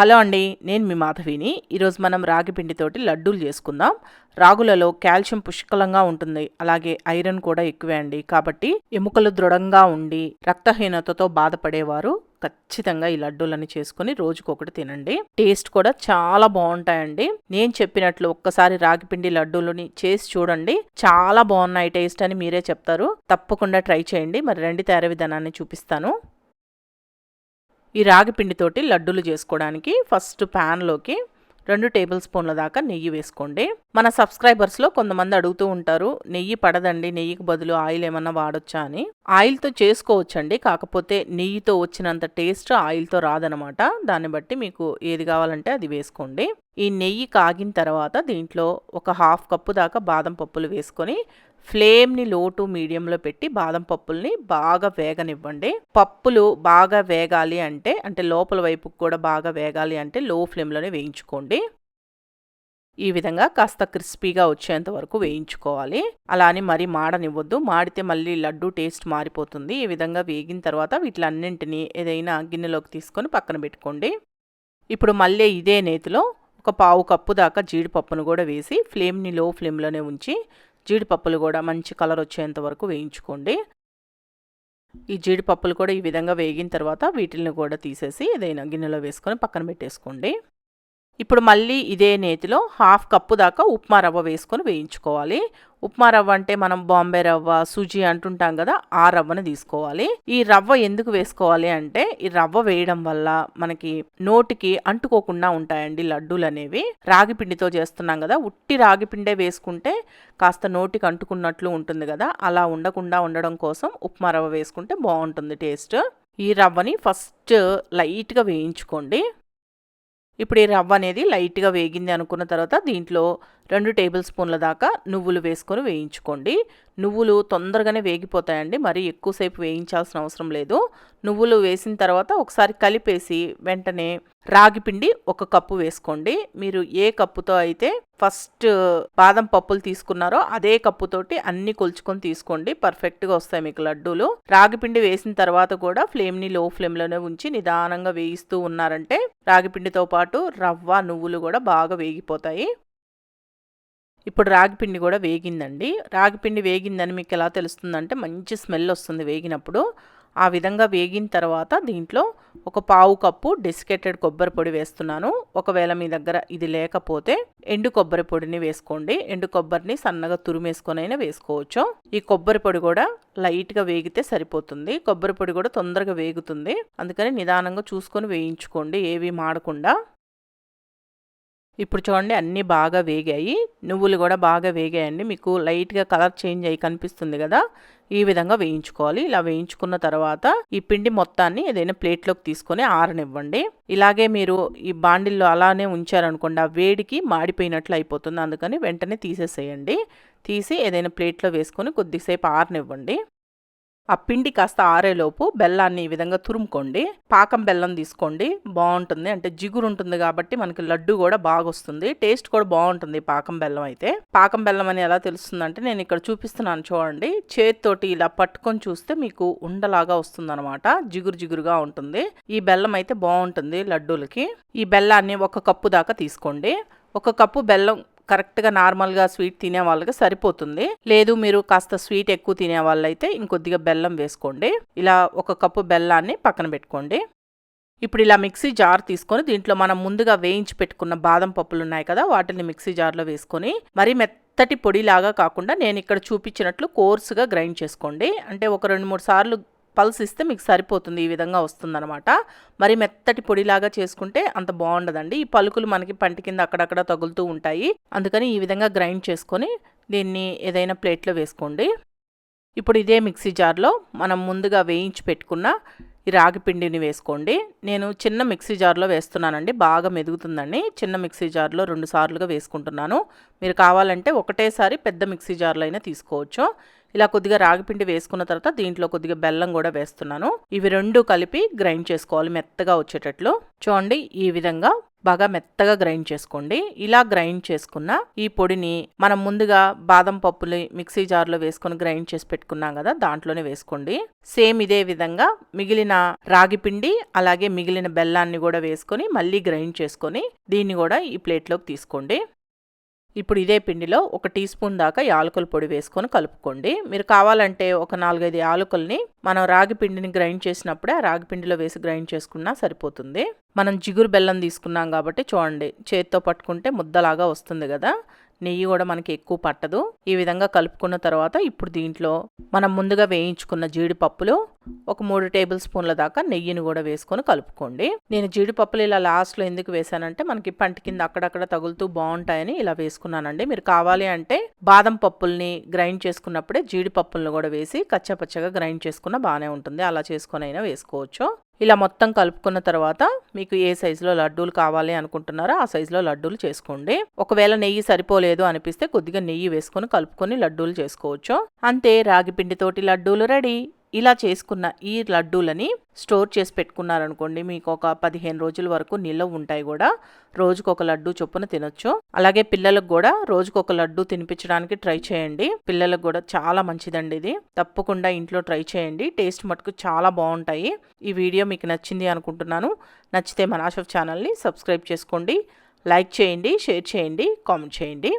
Hello అండి నేను మీ మాధవిని. ఈరోజు మనం రాగి పిండితోటి లడ్డూలు చేసుకుందాం. రాగులలో కాల్షియం పుష్కలంగా ఉంటుంది. అలాగే ఐరన్ కూడా ఎక్కువే అండి. కాబట్టి ఎముకలు దృఢంగా ఉండి రక్తహీనతతో బాధపడేవారు ఖచ్చితంగా ఈ లడ్డూలని చేసుకుని రోజుకొకటి తినండి. టేస్ట్ కూడా చాలా బాగుంటాయండి. నేను చెప్పినట్లు ఒక్కసారి రాగిపిండి లడ్డూలని చేసి చూడండి. చాలా బాగున్నాయి టేస్ట్ అని మీరే చెప్తారు. తప్పకుండా ట్రై చేయండి. మరి రెండు తయారీ విధానాన్ని చూపిస్తాను. ఈ రాగి పిండితోటి లడ్డూలు చేసుకోవడానికి ఫస్ట్ ప్యాన్లోకి రెండు టేబుల్ స్పూన్ల దాకా నెయ్యి వేసుకోండి. మన సబ్స్క్రైబర్స్లో కొంతమంది అడుగుతూ ఉంటారు నెయ్యి పడదండి నెయ్యికి బదులు ఆయిల్ ఏమన్నా వాడొచ్చా? అని. ఆయిల్తో చేసుకోవచ్చండి కాకపోతే నెయ్యితో వచ్చినంత టేస్ట్ ఆయిల్తో రాదనమాట. దాన్ని బట్టి మీకు ఏది కావాలంటే అది వేసుకోండి. ఈ నెయ్యి కాగిన తర్వాత దీంట్లో ఒక హాఫ్ కప్పు దాకా బాదం పప్పులు వేసుకొని ఫ్లేమ్ని లో టు మీడియంలో పెట్టి బాదం పప్పుల్ని బాగా వేగనివ్వండి. పప్పులు బాగా వేగాలి అంటే అంటే లోపల వైపుకు కూడా బాగా వేగాలి అంటే లో ఫ్లేమ్లోనే వేయించుకోండి. ఈ విధంగా కాస్త క్రిస్పీగా వచ్చేంత వరకు వేయించుకోవాలి. అలా అని మరీ మాడనివ్వద్దు. మాడితే మళ్ళీ లడ్డు టేస్ట్ మారిపోతుంది. ఈ విధంగా వేగిన తర్వాత వీటిలన్నింటినీ ఏదైనా గిన్నెలోకి తీసుకొని పక్కన పెట్టుకోండి. ఇప్పుడు మళ్ళీ ఇదే నేతిలో ఒక పావు కప్పు దాకా జీడిపప్పును కూడా వేసి ఫ్లేమ్ని లో ఫ్లేమ్లోనే ఉంచి జీడిపప్పులు కూడా మంచి కలర్ వచ్చేంత వరకు వేయించుకోండి. ఈ జీడిపప్పులు కూడా ఈ విధంగా వేగిన తర్వాత వీటిని కూడా తీసేసి ఏదైనా గిన్నెలో వేసుకొని పక్కన పెట్టేసుకోండి. ఇప్పుడు మళ్ళీ ఇదే నేతిలో హాఫ్ కప్పు దాకా ఉప్మా రవ్వ వేసుకొని వేయించుకోవాలి. ఉప్మా రవ్వ అంటే మనం బాంబే రవ్వ సుజీ అంటుంటాం కదా ఆ రవ్వను తీసుకోవాలి. ఈ రవ్వ ఎందుకు వేసుకోవాలి అంటే ఈ రవ్వ వేయడం వల్ల మనకి నోటికి అంటుకోకుండా ఉంటాయండి లడ్డూలు అనేవి. రాగి పిండితో చేస్తున్నాం కదా ఉట్టి రాగి పిండే వేసుకుంటే కాస్త నోటికి అంటుకున్నట్లు ఉంటుంది కదా అలా ఉండకుండా ఉండడం కోసం ఉప్మా రవ్వ వేసుకుంటే బాగుంటుంది టేస్ట్. ఈ రవ్వని ఫస్ట్ లైట్గా వేయించుకోండి. ఇప్పుడు ఈ రవ్వ అనేది లైట్గా వేగింది అనుకున్న తర్వాత దీంట్లో రెండు టేబుల్ స్పూన్ల దాకా నువ్వులు వేసుకొని వేయించుకోండి. నువ్వులు తొందరగానే వేగిపోతాయండి. మరి ఎక్కువసేపు వేయించాల్సిన అవసరం లేదు. నువ్వులు వేసిన తర్వాత ఒకసారి కలిపేసి వెంటనే రాగి పిండి ఒక కప్పు వేసుకోండి. మీరు ఏ కప్పుతో అయితే ఫస్ట్ బాదం పప్పులు తీసుకున్నారో అదే కప్పుతోటి అన్ని కొలుచుకొని తీసుకోండి. పర్ఫెక్ట్గా వస్తాయి మీకు లడ్డూలు. రాగి పిండి వేసిన తర్వాత కూడా ఫ్లేమ్ని లో ఫ్లేమ్లోనే ఉంచి నిదానంగా వేయిస్తూ ఉన్నారంటే రాగి పిండితో పాటు రవ్వ నువ్వులు కూడా బాగా వేగిపోతాయి. ఇప్పుడు రాగిపిండి కూడా వేగిందండి. రాగిపిండి వేగిందని మీకు ఎలా తెలుస్తుందంటే మంచి స్మెల్ వస్తుంది వేగినప్పుడు. ఆ విధంగా వేగిన తర్వాత దీంట్లో ఒక పావు కప్పు డెసికేటెడ్ కొబ్బరి పొడి వేస్తున్నాను. ఒకవేళ మీ దగ్గర ఇది లేకపోతే ఎండు కొబ్బరి పొడిని వేసుకోండి. ఎండు కొబ్బరిని సన్నగా తురిమేసుకొని అయినా వేసుకోవచ్చు. ఈ కొబ్బరి పొడి కూడా లైట్గా వేగితే సరిపోతుంది. కొబ్బరి పొడి కూడా తొందరగా వేగుతుంది. అందుకని నిదానంగా చూసుకొని వేయించుకోండి. ఏవి మాడకుండా. ఇప్పుడు చూడండి అన్నీ బాగా వేగాయి. నువ్వులు కూడా బాగా వేగాయండి. మీకు లైట్గా కలర్ చేంజ్ అయ్యి కనిపిస్తుంది కదా ఈ విధంగా వేయించుకోవాలి. ఇలా వేయించుకున్న తర్వాత ఈ పిండి మొత్తాన్ని ఏదైనా ప్లేట్లోకి తీసుకొని ఆరనివ్వండి. ఇలాగే మీరు ఈ బాండిల్లో అలానే ఉంచారనుకోండి ఆ వేడికి మాడిపోయినట్లు అయిపోతుంది. అందుకని వెంటనే తీసేసేయండి. తీసి ఏదైనా ప్లేట్లో వేసుకొని కొద్దిసేపు ఆరనివ్వండి. ఆ పిండి కాస్త ఆరేలోపు బెల్లాన్ని ఈ విధంగా తురుముకోండి. పాకం బెల్లం తీసుకోండి. బాగుంటుంది. అంటే జిగురు ఉంటుంది కాబట్టి మనకి లడ్డు కూడా బాగా వస్తుంది టేస్ట్ కూడా బాగుంటుంది పాకం బెల్లం అయితే. పాకం బెల్లం అని ఎలా తెలుస్తుంది అంటే నేను ఇక్కడ చూపిస్తున్నాను చూడండి. చేతితోటి ఇలా పట్టుకొని చూస్తే మీకు ఉండలాగా వస్తుంది అనమాట జిగురు జిగురుగా ఉంటుంది. ఈ బెల్లం అయితే బాగుంటుంది లడ్డూలకి. ఈ బెల్లాన్ని ఒక కప్పు దాకా తీసుకోండి. ఒక కప్పు బెల్లం కరెక్ట్గా నార్మల్గా స్వీట్ తినే వాళ్ళకి సరిపోతుంది. లేదు మీరు కాస్త స్వీట్ ఎక్కువ తినే వాళ్ళైతే ఇంకొద్దిగా బెల్లం వేసుకోండి. ఇలా ఒక కప్పు బెల్లాన్ని పక్కన పెట్టుకోండి. ఇప్పుడు ఇలా మిక్సీ జార్ తీసుకొని దీంట్లో మనం ముందుగా వేయించి పెట్టుకున్న బాదం పప్పులు ఉన్నాయి కదా వాటిని మిక్సీ జార్లో వేసుకొని మరీ మెత్తటి పొడిలాగా కాకుండా నేను ఇక్కడ చూపించినట్లు కోర్సుగా గ్రైండ్ చేసుకోండి. అంటే ఒక రెండు మూడు సార్లు పల్స్ ఇస్తే మీకు సరిపోతుంది ఈ విధంగా వస్తుందన్నమాట. మరి మెత్తటి పొడిలాగా చేసుకుంటే అంత బాగుండదండి. ఈ పలుకులు మనకి పంటి కింద అక్కడక్కడ తగులుతూ ఉంటాయి. అందుకని ఈ విధంగా గ్రైండ్ చేసుకొని దీన్ని ఏదైనా ప్లేట్లో వేసుకోండి. ఇప్పుడు ఇదే మిక్సీ జార్లో మనం ముందుగా వేయించి పెట్టుకున్న ఈ రాగి పిండిని వేసుకోండి. నేను చిన్న మిక్సీ జార్లో వేస్తున్నానండి. బాగా మెదుగుతుందండి. చిన్న మిక్సీ జార్లో రెండు సార్లుగా వేసుకుంటున్నాను. మీరు కావాలంటే ఒకటేసారి పెద్ద మిక్సీ జార్లో అయినా తీసుకోవచ్చు. ఇలా కొద్దిగా రాగిపిండి వేసుకున్న తర్వాత దీంట్లో కొద్దిగా బెల్లం కూడా వేస్తున్నాను. ఇవి రెండు కలిపి గ్రైండ్ చేసుకోవాలి మెత్తగా వచ్చేటట్లు. చూడండి ఈ విధంగా బాగా మెత్తగా గ్రైండ్ చేసుకోండి. ఇలా గ్రైండ్ చేసుకున్న ఈ పొడిని మనం ముందుగా బాదం పప్పులు మిక్సీ జార్లో వేసుకొని గ్రైండ్ చేసి పెట్టుకున్నాం కదా దాంట్లోనే వేసుకోండి. సేమ్ ఇదే విధంగా మిగిలిన రాగి పిండి అలాగే మిగిలిన బెల్లాన్ని కూడా వేసుకొని మళ్ళీ గ్రైండ్ చేసుకొని దీన్ని కూడా ఈ ప్లేట్లోకి తీసుకోండి. ఇప్పుడు ఇదే పిండిలో ఒక టీ స్పూన్ దాకా యాలకుల పొడి వేసుకొని కలుపుకోండి. మీరు కావాలంటే ఒక నాలుగైదు యాలకుల్ని మనం రాగి పిండిని గ్రైండ్ చేసినప్పుడే ఆ రాగి పిండిలో వేసి గ్రైండ్ చేసుకున్నా సరిపోతుంది. మనం జిగురు బెల్లం తీసుకున్నాం కాబట్టి చూడండి చేత్తో పట్టుకుంటే ముద్దలాగా వస్తుంది కదా. నెయ్యి కూడా మనకి ఎక్కువ పట్టదు. ఈ విధంగా కలుపుకున్న తర్వాత ఇప్పుడు దీంట్లో మనం ముందుగా వేయించుకున్న జీడిపప్పులు ఒక మూడు టేబుల్ స్పూన్ల దాకా నెయ్యిని కూడా వేసుకొని కలుపుకోండి. నేను జీడిపప్పులు ఇలా లాస్ట్లో ఎందుకు వేసానంటే మనకి పంట కింద అక్కడక్కడ తగులుతూ బాగుంటాయని ఇలా వేసుకున్నానండి. మీరు కావాలి అంటే బాదం పప్పుల్ని గ్రైండ్ చేసుకున్నప్పుడే జీడిపప్పులను కూడా వేసి కచ్చపచ్చగా గ్రైండ్ చేసుకున్న బాగానే ఉంటుంది. అలా చేసుకొని అయినా వేసుకోవచ్చు. ఇలా మొత్తం కలుపుకున్న తర్వాత మీకు ఏ సైజులో లడ్డూలు కావాలి అనుకుంటున్నారో ఆ సైజులో లడ్డూలు చేసుకోండి. ఒకవేళ నెయ్యి సరిపోలేదు అనిపిస్తే కొద్దిగా నెయ్యి వేసుకొని కలుపుకొని లడ్డూలు చేసుకోవచ్చు. అంతే రాగి పిండితోటి లడ్డూలు రెడీ. ఇలా చేసుకున్న ఈ లడ్డూలని స్టోర్ చేసి పెట్టుకున్నారనుకోండి మీకు ఒక పదిహేను రోజుల వరకు నిల్వ ఉంటాయి కూడా. రోజుకు ఒక లడ్డు చొప్పున తినొచ్చు. అలాగే పిల్లలకు కూడా రోజుకు ఒక లడ్డు తినిపించడానికి ట్రై చేయండి. పిల్లలకు కూడా చాలా మంచిదండి ఇది. తప్పకుండా ఇంట్లో ట్రై చేయండి. టేస్ట్ మటుకు చాలా బాగుంటాయి. ఈ వీడియో మీకు నచ్చింది అనుకుంటున్నాను. నచ్చితే మనాషఫ్ ఛానల్ని సబ్స్క్రైబ్ చేసుకోండి. లైక్ చేయండి షేర్ చేయండి కామెంట్ చేయండి.